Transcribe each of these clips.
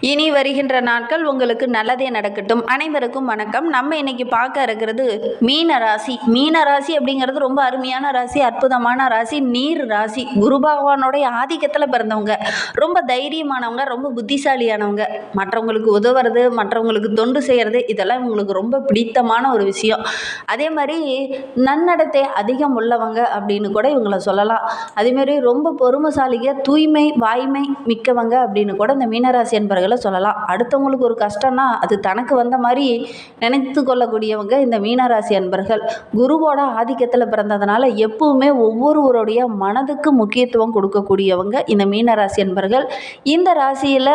இனி வருகின்ற நாட்கள் உங்களுக்கு நல்லதே நடக்கட்டும். அனைவருக்கும் வணக்கம். நம்ம இன்னைக்கு பார்க்க இருக்கிறது மீன ராசி. மீன ராசி அப்படிங்கிறது ரொம்ப அருமையான ராசி அற்புதமான ராசி நீர் ராசி. குரு பகவானுடைய ஆதிக்கத்தில் பிறந்தவங்க. ரொம்ப தைரியமானவங்க ரொம்ப புத்திசாலியானவங்க. மற்றவங்களுக்கு உதவுறது மற்றவங்களுக்கு தொண்டு செய்கிறது இதெல்லாம் இவங்களுக்கு ரொம்ப பிடித்தமான ஒரு விஷயம். அதே மாதிரி நன்னடத்தை அதிகம் உள்ளவங்க அப்படின்னு கூட இவங்களை சொல்லலாம். அதேமாரி ரொம்ப பொறுமைசாலிக தூய்மை வாய்மை மிக்கவங்க அப்படின்னு கூட இந்த மீனராசி என்பது நண்பர்களை சொல்லலாம். அடுத்தவங்களுக்கு ஒரு கஷ்டம்னா அது தனக்கு வந்த மாதிரி நினைத்து கொள்ளக்கூடியவங்க இந்த மீனராசி அன்பர்கள். குருவோட ஆதிக்கத்தில் பிறந்ததுனால எப்பவுமே ஒவ்வொருவருடைய மனதுக்கு முக்கியத்துவம் கொடுக்கக்கூடியவங்க இந்த மீனராசி அன்பர்கள். இந்த ராசியில்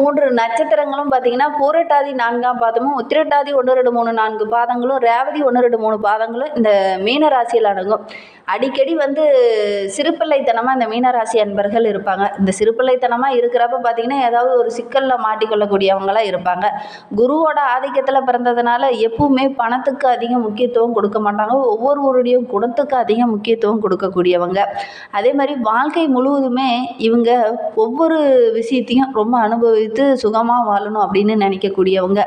மூன்று நட்சத்திரங்களும் பார்த்தீங்கன்னா பூரட்டாதி நான்காம் பாதமும் உத்திரட்டாதி ஒன்று ரெண்டு மூணு நான்கு பாதங்களும் ரேவதி ஒன்று ரெண்டு மூணு பாதங்களும் இந்த மீன ராசியில் அடங்கும். அடிக்கடி வந்து சிறுபிள்ளைத்தனமாக இந்த மீனராசி அன்பர்கள் இருப்பாங்க. இந்த சிறுபிள்ளைத்தனமாக இருக்கிறப்ப பார்த்தீங்கன்னா ஏதாவது ஒரு சிக்கலில் மாட்டிக்கொள்ளக்கூடியவங்களாக இருப்பாங்க. குருவோட ஆதிக்கத்தில் பிறந்ததுனால எப்பவுமே பணத்துக்கு அதிக முக்கியத்துவம் கொடுக்க மாட்டாங்க. ஒவ்வொருவருடைய குணத்துக்கு அதிக முக்கியத்துவம் கொடுக்கக்கூடியவங்க. அதே மாதிரி வாழ்க்கை முழுவதுமே இவங்க ஒவ்வொரு விஷயத்தையும் ரொம்ப அனுபவித்து சுகமாக வாழணும் அப்படின்னு நினைக்கக்கூடியவங்க.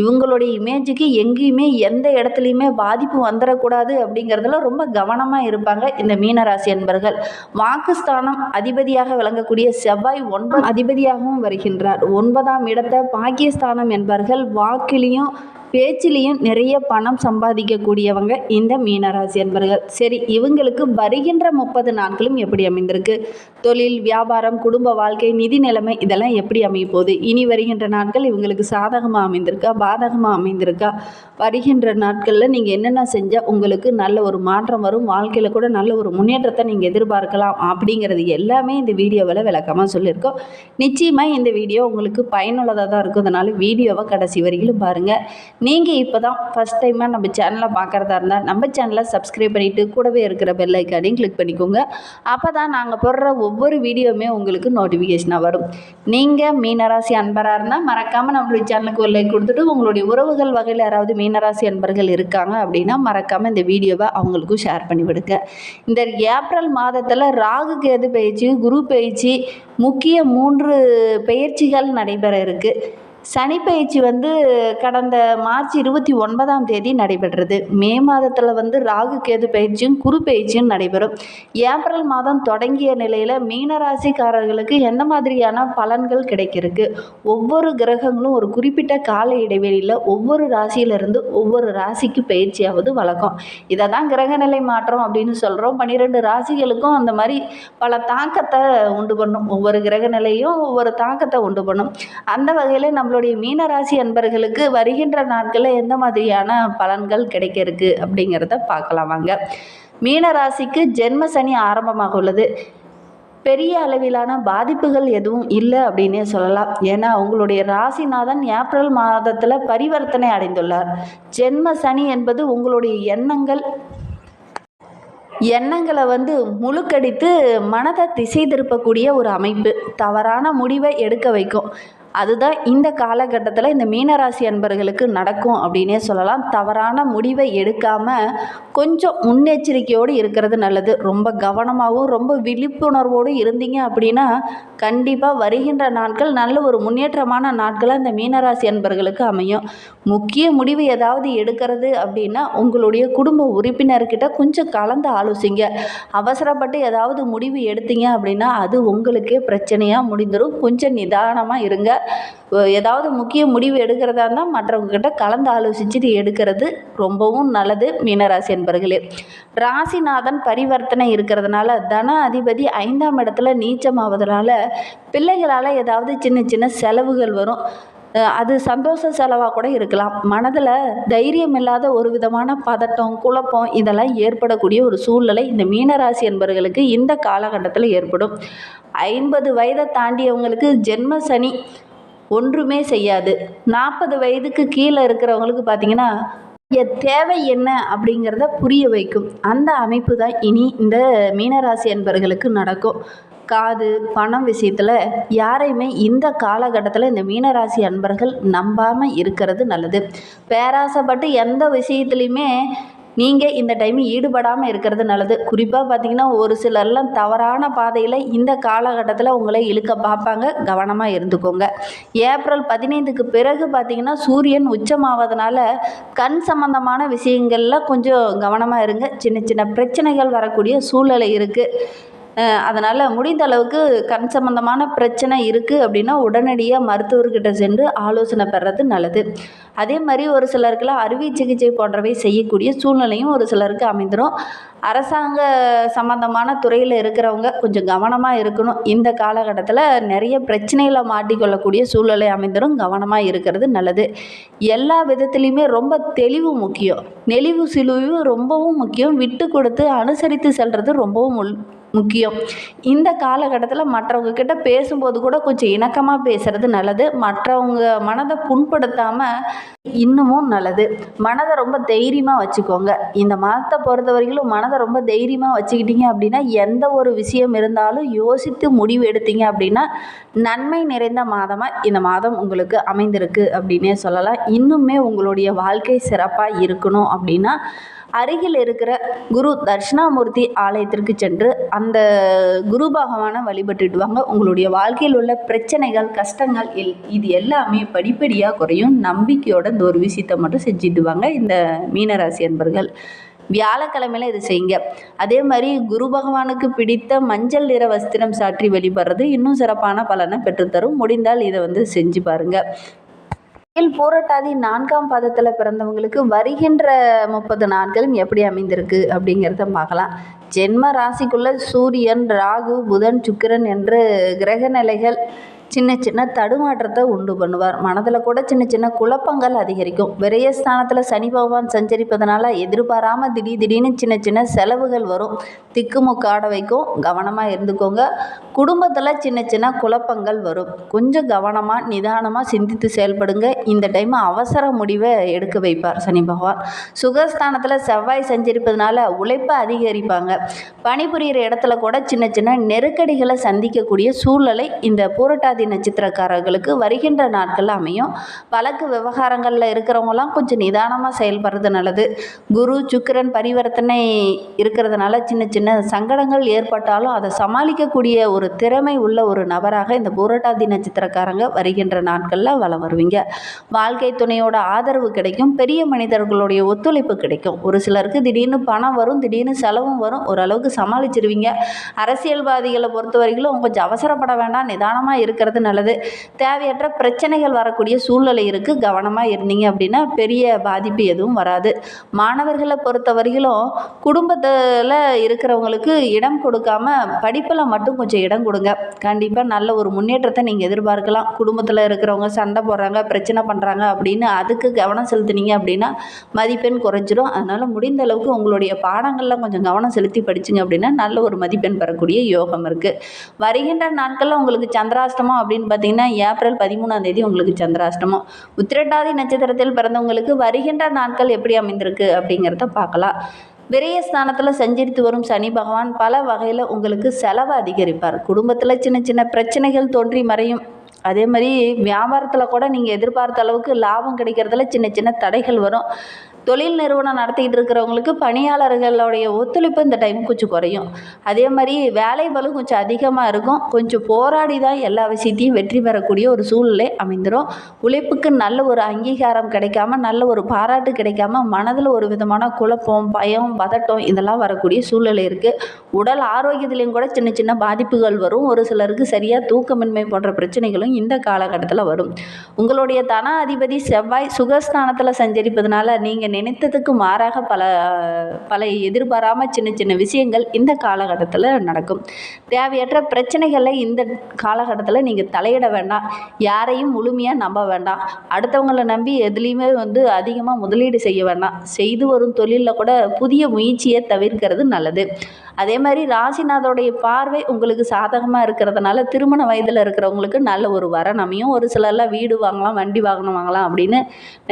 இவங்களுடைய இமேஜுக்கு எங்கேயுமே எந்த இடத்துலையுமே பாதிப்பு வந்துடக்கூடாது அப்படிங்கிறதுல ரொம்ப கவனமாக இருப்பாங்க. இந்த மீனராசி என்பர்கள் வாக்குஸ்தானம் அதிபதியாக விளங்கக்கூடிய செவ்வாய் ஒன்பது அதிபதியாகவும் வருகின்றார். ஒன்பதாம் இடத்தை பாக்கியஸ்தானம் என்பார்கள் வாக்கிலையும் பேச்சிலையும் நிறைய பணம் சம்பாதிக்கக்கூடியவங்க இந்த மீனராசி என்பர்கள் சரி இவங்களுக்கு வருகின்ற முப்பது நாட்களும் எப்படி அமைந்திருக்கு? தொழில் வியாபாரம் குடும்ப வாழ்க்கை நிதி நிலைமை இதெல்லாம் எப்படி அமைய போகுது? இனி வருகின்ற நாட்கள் இவங்களுக்கு சாதகமாக அமைந்திருக்கா? பாதகமாக அமைந்திருக்கா? வருகின்ற நாட்களில் நீங்கள் என்னென்ன செஞ்சால் உங்களுக்கு நல்ல ஒரு மாற்றம் வரும்? வாழ்க்கையில் கூட நல்ல ஒரு முன்னேற்றத்தை நீங்கள் எதிர்பார்க்கலாம் அப்படிங்கிறது எல்லாமே இந்த வீடியோவில் விளக்கமாக சொல்லியிருக்கோம். நிச்சயமாக இந்த வீடியோ உங்களுக்கு பயனுள்ளதாக தான் இருக்கும். அதனால் வீடியோவை கடைசி வரையிலும் பாருங்கள் நீங்கள் இப்போ தான் ஃபஸ்ட் டைமாக நம்ம சேனலை பார்க்குறதா இருந்தால் நம்ம சேனலை சப்ஸ்கிரைப் பண்ணிவிட்டு கூடவே இருக்கிற பெல் ஐக்கானையும் கிளிக் பண்ணிக்கோங்க. அப்போ தான் நாங்கள் போடுற ஒவ்வொரு வீடியோவுமே உங்களுக்கு நோட்டிஃபிகேஷனாக வரும். நீங்கள் மீனராசி அன்பராக இருந்தால் மறக்காமல் நம்மளுடைய சேனலுக்கு ஒரு லைக் கொடுத்துட்டு உங்களுடைய உறவுகள் வகையில் யாராவது மீனராசி அன்பர்கள் இருக்காங்க அப்படின்னா மறக்காமல் இந்த வீடியோவை அவங்களுக்கும் ஷேர் பண்ணி விடுங்க. இந்த ஏப்ரல் மாதத்தில் ராகு கேது பயிற்சி குரு பயிற்சி முக்கிய மூன்று பயிற்சிகள் நடைபெற இருக்குது சனி பயிற்சி வந்து கடந்த மார்ச் இருபத்தி ஒன்பதாம் தேதி நடைபெற்றது. மே மாதத்தில் வந்து ராகு கேது பயிற்சியும் குரு பயிற்சியும் நடைபெறும். ஏப்ரல் மாதம் தொடங்கிய நிலையில் மீனராசிக்காரர்களுக்கு எந்த மாதிரியான பலன்கள் கிடைக்கிறதுக்கு? ஒவ்வொரு கிரகங்களும் ஒரு குறிப்பிட்ட கால இடைவெளியில் ஒவ்வொரு ராசியிலிருந்து ஒவ்வொரு ராசிக்கு பயிற்சியாவது வழக்கம். இதை தான் கிரகநிலை மாற்றம் அப்படின்னு சொல்கிறோம் பன்னிரெண்டு ராசிகளுக்கும் அந்த மாதிரி பல தாக்கத்தை உண்டு பண்ணும். ஒவ்வொரு கிரகநிலையும் ஒவ்வொரு தாக்கத்தை உண்டு பண்ணும். அந்த வகையில் நம்மளுடைய மீனராசி அன்பர்களுக்கு வருகின்ற நாட்களில் எந்த மாதிரியான பலன்கள் கிடைக்க இருக்கு அப்படிங்கிறத பார்க்கலாம் வாங்க. மீனராசிக்கு ஜென்ம சனி ஆரம்பமாக உள்ளது. பெரிய அளவிலான பாதிப்புகள் எதுவும் இல்லை அப்படின்னே சொல்லலாம். ஏன்னா உங்களுடைய ராசிநாதன் ஏப்ரல் மாதத்தில் பரிவர்த்தனை அடைந்துள்ளார். ஜென்ம சனி என்பது உங்களுடைய எண்ணங்கள் எண்ணங்களை வந்து முழுக்கடித்து மனதை திசை திருப்பக்கூடிய ஒரு அமைப்பு. தவறான முடிவை எடுக்க வைக்கும். அதுதான் இந்த காலகட்டத்தில் இந்த மீனராசி அன்பர்களுக்கு நடக்கும் அப்படின்னே சொல்லலாம். தவறான முடிவை எடுக்காமல் கொஞ்சம் முன்னெச்சரிக்கையோடு இருக்கிறது நல்லது. ரொம்ப கவனமாகவும் ரொம்ப விழிப்புணர்வோடு இருந்தீங்க அப்படின்னா கண்டிப்பாக வருகின்ற நாட்கள் நல்ல ஒரு முன்னேற்றமான நாட்களாக இந்த மீனராசி அன்பர்களுக்கு அமையும். முக்கிய முடிவு ஏதாவது எடுக்கிறது அப்படின்னா உங்களுடைய குடும்ப உறுப்பினர்கிட்ட கொஞ்சம் கலந்து ஆலோசிங்க. அவசரப்பட்டு ஏதாவது முடிவு எடுத்தீங்க அப்படின்னா அது உங்களுக்கே பிரச்சனையாக முடிந்துடும் கொஞ்சம் நிதானமாக இருங்க. ஏதாவது முக்கிய முடிவு எடுக்கிறதா இருந்தால் மற்றவங்கக்கிட்ட கலந்து ஆலோசிச்சுட்டு எடுக்கிறது ரொம்பவும் நல்லது மீனராசி என்பர்களே ராசிநாதன் பரிவர்த்தனை இருக்கிறதுனால தன அதிபதி ஐந்தாம் இடத்துல நீச்சமாவதுனால பிள்ளைகளால் ஏதாவது சின்ன சின்ன செலவுகள் வரும். அது சந்தோஷ செலவாக கூட இருக்கலாம். மனதில் தைரியம் இல்லாத ஒரு விதமான பதட்டம் குழப்பம் இதெல்லாம் ஏற்படக்கூடிய ஒரு சூழ்நிலை இந்த மீனராசி என்பவர்களுக்கு இந்த காலகட்டத்தில் ஏற்படும். ஐம்பது வயதை தாண்டியவங்களுக்கு ஜென்ம சனி ஒன்றுமே செய்யாது. நாற்பது வயதுக்கு கீழே இருக்கிறவங்களுக்கு பார்த்தீங்கன்னா தேவை என்ன? அப்படிங்கிறத புரிய வைக்கும். அந்த அமைப்பு தான் இனி இந்த மீனராசி என்பர்களுக்கு நடக்கும். காது பணம் விஷயத்தில் யாரையுமே இந்த காலகட்டத்தில் இந்த மீனராசி அன்பர்கள் நம்பாமல் இருக்கிறது நல்லது. பேராசைப்பட்டு எந்த விஷயத்துலையுமே நீங்கள் இந்த டைம் ஈடுபடாமல் இருக்கிறது நல்லது. குறிப்பாக பார்த்தீங்கன்னா ஒரு சிலர்லாம் தவறான பாதையில் இந்த காலகட்டத்தில் உங்களை இழுக்க பார்ப்பாங்க. கவனமாக இருந்துக்கோங்க. ஏப்ரல் பதினைந்துக்கு பிறகு பார்த்தீங்கன்னா சூரியன் உச்சமாவதனால கண் சம்பந்தமான விஷயங்களில் கொஞ்சம் கவனமாக இருங்க. சின்ன சின்ன பிரச்சனைகள் வரக்கூடிய சூழ்நிலை இருக்குது அதனால் முடிந்த அளவுக்கு கண் சம்பந்தமான பிரச்சனை இருக்குது அப்படின்னா உடனடியாக மருத்துவர்கிட்ட சென்று ஆலோசனை பெறது நல்லது. அதே மாதிரி ஒரு சிலருக்குலாம் அறுவை சிகிச்சை போன்றவை செய்யக்கூடிய சூழ்நிலையும் ஒரு சிலருக்கு அமைந்துடும் அரசாங்க சம்மந்தமான துறையில் இருக்கிறவங்க கொஞ்சம் கவனமாக இருக்கணும். இந்த காலகட்டத்தில் நிறைய பிரச்சனைகளை மாட்டிக்கொள்ளக்கூடிய சூழ்நிலை அமைந்துடும் கவனமாக இருக்கிறது நல்லது. எல்லா விதத்துலேயுமே ரொம்ப தெளிவு முக்கியம். நெளிவு சிலுவும் ரொம்பவும் முக்கியம். விட்டு கொடுத்து அனுசரித்து செல்வது ரொம்பவும் முக்கியம். இந்த காலகட்டத்தில் மற்றவங்க கிட்ட பேசும்போது கூட கொஞ்சம் இணக்கமாக பேசுகிறது நல்லது. மற்றவங்க மனதை புண்படுத்தாமல் இன்னமும் நல்லது. மனதை ரொம்ப தைரியமாக வச்சுக்கோங்க. இந்த மாதத்தை பொறுத்த வரைக்கும் மனதை ரொம்ப தைரியமாக வச்சுக்கிட்டீங்க அப்படின்னா எந்த ஒரு விஷயம் இருந்தாலும் யோசித்து முடிவு எடுத்தீங்க அப்படின்னா நன்மை நிறைந்த மாதமாக இந்த மாதம் உங்களுக்கு அமைந்திருக்கு அப்படின்னே சொல்லலாம். இன்னுமே உங்களுடைய வாழ்க்கை சிறப்பாக இருக்கணும் அப்படின்னா அருகில் இருக்கிற குரு தட்சிணாமூர்த்தி ஆலயத்திற்கு சென்று அந்த குரு பகவானை வழிபட்டுட்டு வாங்க உங்களுடைய வாழ்க்கையில் உள்ள பிரச்சனைகள் கஷ்டங்கள் எல் இது எல்லாமே படிப்படியாக குறையும். நம்பிக்கையோட இந்த ஒரு விஷயத்தை மட்டும் செஞ்சுட்டு வாங்க இந்த மீனராசி அன்பர்கள். வியாழக்கிழமையில இது செய்யுங்க. அதே மாதிரி குரு பகவானுக்கு பிடித்த மஞ்சள் நிற வஸ்திரம் சாற்றி வெளிப்படுறது இன்னும் சிறப்பான பலனை பெற்றுத்தரும். முடிந்தால் இதை வந்து செஞ்சு பாருங்கள் இல் நான்காம் பாதத்தில் பிறந்தவங்களுக்கு வருகின்ற முப்பது நாட்களும் எப்படி அமைந்திருக்கு அப்படிங்கிறத பார்க்கலாம். ஜென்ம ராசிக்குள்ள சூரியன் ராகு புதன் சுக்கிரன் என்று கிரக நிலைகள் சின்ன சின்ன தடுமாற்றத்தை உண்டு பண்ணுவார். மனதில் கூட சின்ன சின்ன குழப்பங்கள் அதிகரிக்கும். விரயஸ்தானத்தில் சனி பகவான் சஞ்சரிப்பதனால எதிர்பாராமல் திடீர் திடீர்னு சின்ன சின்ன செலவுகள் வரும். திக்குமுக்காட வைக்கும். கவனமாக இருந்துக்கோங்க. குடும்பத்தில் சின்ன சின்ன குழப்பங்கள் வரும். கொஞ்சம் கவனமாக நிதானமாக சிந்தித்து செயல்படுங்க. இந்த டைம் அவசர முடிவை எடுக்க வைப்பார் சனி பகவான். சுகஸ்தானத்தில் செவ்வாய் சஞ்சரிப்பதனால உழைப்பை அதிகரிப்பாங்க. பணிபுரிகிற இடத்துல கூட சின்ன சின்ன நெருக்கடிகளை சந்திக்கக்கூடிய சூழ்நிலை இந்த பூரட்டாதி நட்சத்திரக்காரர்களுக்கு வருகின்ற நாட்கள் அமையும். வழக்கு விவகாரங்களில் இருக்கிறவங்களாம் கொஞ்சம் நிதானமாக செயல்படுறது நல்லது. குரு சுக்கிரன் பரிவர்த்தனை இருக்கிறதுனால சின்ன சின்ன சங்கடங்கள் ஏற்பட்டாலும் அதை சமாளிக்கக்கூடிய ஒரு திறமை உள்ள ஒரு நபராக இந்த பூரட்டாதி நட்சத்திரக்காரங்க வருகின்ற நாட்களில் வளம் வருவீங்க. வாழ்க்கை துணையோட ஆதரவு கிடைக்கும். பெரிய மனிதர்களுடைய ஒத்துழைப்பு கிடைக்கும். ஒரு சிலருக்கு திடீர்னு பணம் வரும் திடீர்னு செலவும் வரும். ஓரளவுக்கு சமாளிச்சிருவீங்க. அரசியல்வாதிகளை பொறுத்த வரைக்கும் கொஞ்சம் அவசரப்பட வேண்டாம். நிதானமாக இருக்கிறது நல்லது. தேவையற்ற பிரச்சனைகள் வரக்கூடிய சூழ்நிலை இருக்குது கவனமாக இருந்தீங்க அப்படின்னா பெரிய பாதிப்பு எதுவும் வராது. மாணவர்களை பொறுத்த வரையிலும் குடும்பத்தில் இருக்கிறவங்களுக்கு இடம் கொடுக்காம படிப்பில் மட்டும் கொஞ்சம் இடம் கொடுங்க. கண்டிப்பாக நல்ல ஒரு முன்னேற்றத்தை நீங்கள் எதிர்பார்க்கலாம். குடும்பத்தில் இருக்கிறவங்க சண்டை போடுறாங்க பிரச்சனை பண்ணுறாங்க அப்படின்னு அதுக்கு கவனம் செலுத்துனீங்க அப்படின்னா மதிப்பெண் குறைஞ்சிரும். அதனால் முடிந்த அளவுக்கு உங்களுடைய பாடங்களில் கொஞ்சம் கவனம் செலுத்தி படிச்சிங்க அப்படின்னா நல்ல ஒரு மதிப்பெண் பெறக்கூடிய யோகம் இருக்குது வருகின்ற நாட்களில் உங்களுக்கு சந்திராஷ்டமம் அப்படின்னு பார்த்தீங்கன்னா ஏப்ரல் பதிமூணாம் தேதி உங்களுக்கு சந்திராஷ்டமம். உத்திரட்டாதி நட்சத்திரத்தில் பிறந்தவங்களுக்கு வருகின்ற நாட்கள் எப்படி அமைந்திருக்கு அப்படிங்கிறத பார்க்கலாம். விரயஸ்தானத்தில் சஞ்சரித்து வரும் சனி பகவான் பல வகையில் உங்களுக்கு செலவை அதிகரிப்பார். குடும்பத்தில் சின்ன சின்ன பிரச்சனைகள் தோன்றி மறையும். அதே மாதிரி வியாபாரத்தில் கூட நீங்கள் எதிர்பார்த்த அளவுக்கு லாபம் கிடைக்கிறதுல சின்ன சின்ன தடைகள் வரும். தொழில் நிறுவனம் நடத்திக்கிட்டு இருக்கிறவங்களுக்கு பணியாளர்களுடைய ஒத்துழைப்பு இந்த டைம் கொஞ்சம் குறையும். அதே மாதிரி வேலை பளு கொஞ்சம் அதிகமாக இருக்கும். கொஞ்சம் போராடி தான் எல்லா விஷயத்தையும் வெற்றி பெறக்கூடிய ஒரு சூழ்நிலை அமைந்துடும் உழைப்புக்கு நல்ல ஒரு அங்கீகாரம் கிடைக்காம நல்ல ஒரு பாராட்டு கிடைக்காம மனதில் ஒரு விதமான குழப்பம் பயம் பதட்டம் இதெல்லாம் வரக்கூடிய சூழ்நிலை இருக்குது உடல் ஆரோக்கியத்திலையும் கூட சின்ன சின்ன பாதிப்புகள் வரும். ஒரு சிலருக்கு சரியாக தூக்கமின்மை போன்ற பிரச்சனைகளும் இந்த காலகட்டத்தில் வரும். உங்களுடைய தன அதிபதி செவ்வாய் சுகஸ்தானத்தில் சஞ்சரிப்பதனால நீங்கள் நினைத்ததுக்கு மாறாக பல பல எதிர்பாராமல் சின்ன சின்ன விஷயங்கள் இந்த காலகட்டத்தில் நடக்கும். தேவையற்ற பிரச்சனைகளை இந்த காலகட்டத்தில் நீங்கள் தலையிட வேண்டாம். யாரையும் முழுமையாக நம்ப வேண்டாம். அடுத்தவங்களை நம்பி எதுலேயுமே வந்து அதிகமாக முதலீடு செய்ய வேண்டாம். செய்து வரும் தொழிலில் கூட புதிய முயற்சியை தவிர்க்கிறது நல்லது. அதே மாதிரி ராசிநாதோடைய பார்வை உங்களுக்கு சாதகமாக இருக்கிறதுனால திருமண வயதில் இருக்கிறவங்களுக்கு நல்ல ஒரு வரன் அமையும். ஒரு சிலர்லாம் வீடு வாங்கலாம் வண்டி வாகனம் வாங்கலாம் அப்படின்னு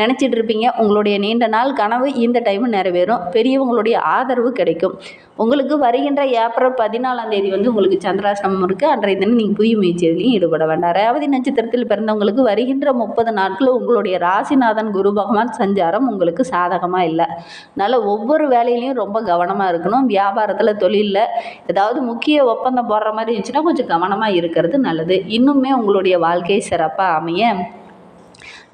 நினச்சிட்டு இருப்பீங்க. உங்களுடைய நீண்ட நாள் கனவு இந்த டைம் நிறைவேறும். பெரியவங்களுடைய ஆதரவு கிடைக்கும். உங்களுக்கு வருகின்ற ஏப்ரல் பதினாலாம் தேதி வந்து உங்களுக்கு சந்திராஷ்டமம் இருக்குது அன்றைய தினம் நீங்கள் புதிய முயற்சியிலையும் ஈடுபட வேண்டாம். ரேவதி நட்சத்திரத்தில் பிறந்தவங்களுக்கு வருகின்ற முப்பது நாட்கள் உங்களுடைய ராசிநாதன் குரு பகவான் சஞ்சாரம் உங்களுக்கு சாதகமாக இல்லை. அதனால் ஒவ்வொரு வேலையிலையும் ரொம்ப கவனமாக இருக்கணும். வியாபாரத்தில் தொழில் தொழிலில் ஏதாவது முக்கிய ஒப்பந்தம் போடுற மாதிரி இருந்துச்சுன்னா கொஞ்சம் கவனமாக இருக்கிறது நல்லது. இன்னுமே உங்களுடைய வாழ்க்கை சிறப்பாக அமைய.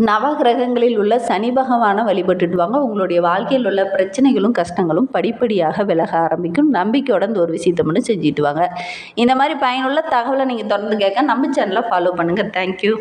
நவகிரகங்களில் உள்ள சனி பகவானை வழிபட்டுட்டு வாங்க. உங்களுடைய வாழ்க்கையில் உள்ள பிரச்சனைகளும் கஷ்டங்களும் படிப்படியாக விலக ஆரம்பிக்கும். நம்பிக்கையோட இந்த ஒரு விஷயத்தை மட்டும் செஞ்சுட்டு வாங்க. இந்த மாதிரி பயனுள்ள தகவலை நீங்கள் தொடர்ந்து கேட்க நம்ம சேனலை ஃபாலோ பண்ணுங்கள் தேங்க்யூ